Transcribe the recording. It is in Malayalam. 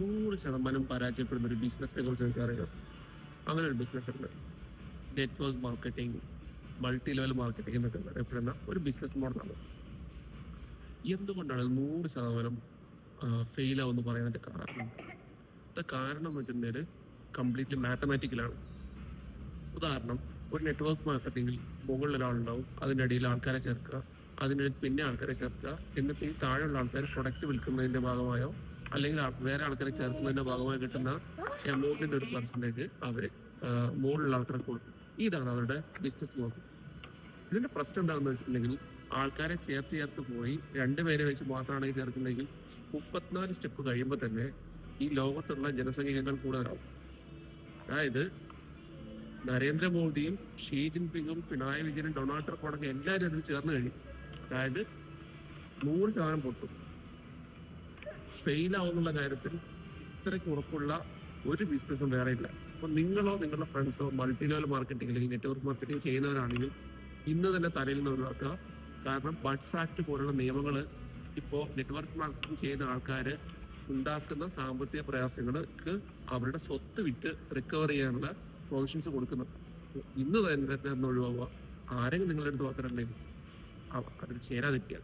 നൂറ് ശതമാനം പരാജയപ്പെടുന്ന ഒരു ബിസിനസിനെ കുറിച്ച് എനിക്ക് അറിയാം അങ്ങനെ ഒരു ബിസിനസ് ഉണ്ട്. Network marketing multi level marketing എന്നൊക്കെ അറിയപ്പെടുന്ന ഒരു ബിസിനസ് മോഡലാണ് എന്തുകൊണ്ടാണ് നൂറ് ശതമാനം ഫെയിൽ പറയാനൊക്കെ കാരണം? അത് കാരണം വെച്ചിട്ടുണ്ടെങ്കിൽ കംപ്ലീറ്റ്ലി മാത്തമാറ്റിക്കലാണ് ഉദാഹരണം ഒരു നെറ്റ്വർക്ക് മാർക്കറ്റിംഗിൽ മുകളിൽ ഒരാളുണ്ടാവും അതിന്റെ അടിയിൽ ആൾക്കാരെ ചേർക്കുക അതിന് പിന്നെ ആൾക്കാരെ ചേർക്കുക എന്നിട്ട് ഈ താഴെയുള്ള ആൾക്കാർ പ്രൊഡക്റ്റ് വിൽക്കുന്നതിന്റെ ഭാഗമായോ അല്ലെങ്കിൽ വേറെ ആൾക്കാരെ ചേർക്കുന്നതിന്റെ ഭാഗമായി കിട്ടുന്ന എമൗണ്ടിന്റെ ഒരു പെർസെന്റേജ് അവർ മുകളിലുള്ള ആൾക്കാർക്ക് കൊടുക്കും. ഇതാണ് അവരുടെ ബിസിനസ് മോഡൽ ഇതിന്റെ പ്രശ്നം എന്താണെന്ന് വെച്ചിട്ടുണ്ടെങ്കിൽ ആൾക്കാരെ ചേർത്ത് ചേർത്ത് പോയി രണ്ടുപേരെ വെച്ച് മാത്രമാണ് ഈ ചേർക്കുന്നതെങ്കിൽ മുപ്പത്തിനാല് സ്റ്റെപ്പ് കഴിയുമ്പോൾ തന്നെ ഈ ലോകത്തുള്ള ജനസംഖ്യകൾ കൂടുതലാവും അതായത് നരേന്ദ്രമോദിയും ഷീ ജിൻപിങ്ങും പിണറായി വിജയനും ഡൊണാൾഡ് ട്രംപ് അടക്കം എല്ലാവരും അതിൽ ചേർന്ന് കഴിയും അതായത് നൂറ് ശതമാനം പൊട്ടും. ഫെയിൽ ആവുന്നുള്ള കാര്യത്തിൽ ഇത്രയ്ക്ക് ഉറപ്പുള്ള ഒരു ബിസിനസ്സും വേറെ ഇല്ല. അപ്പൊ നിങ്ങളോ നിങ്ങളുടെ ഫ്രണ്ട്സോ മൾട്ടി ലെവൽ മാർക്കറ്റിംഗ് അല്ലെങ്കിൽ നെറ്റ്വർക്ക് മാർക്കറ്റിംഗ് ചെയ്യുന്നവരാണെങ്കിൽ ഇന്ന് തന്നെ തലയിൽ നിന്ന് ഒഴിവാക്കുക. കാരണം ബഡ്സ് ആക്ട് പോലുള്ള നിയമങ്ങൾ ഇപ്പോൾ നെറ്റ്വർക്ക് മാർക്കറ്റിംഗ് ചെയ്യുന്ന ആൾക്കാർ ഉണ്ടാക്കുന്ന സാമ്പത്തിക പ്രയാസങ്ങൾക്ക് അവരുടെ സ്വത്ത് വിറ്റ് റിക്കവർ ചെയ്യാനുള്ള പ്രൊവിഷൻസ് കൊടുക്കുന്നു ഇന്ന് തന്നെ ഒഴിവാക്കുക. ആരെങ്കിലും നിങ്ങളുടെ അടുത്ത് മാത്രമല്ലെങ്കിൽ അതിൽ ചേരാതിരിക്കുക.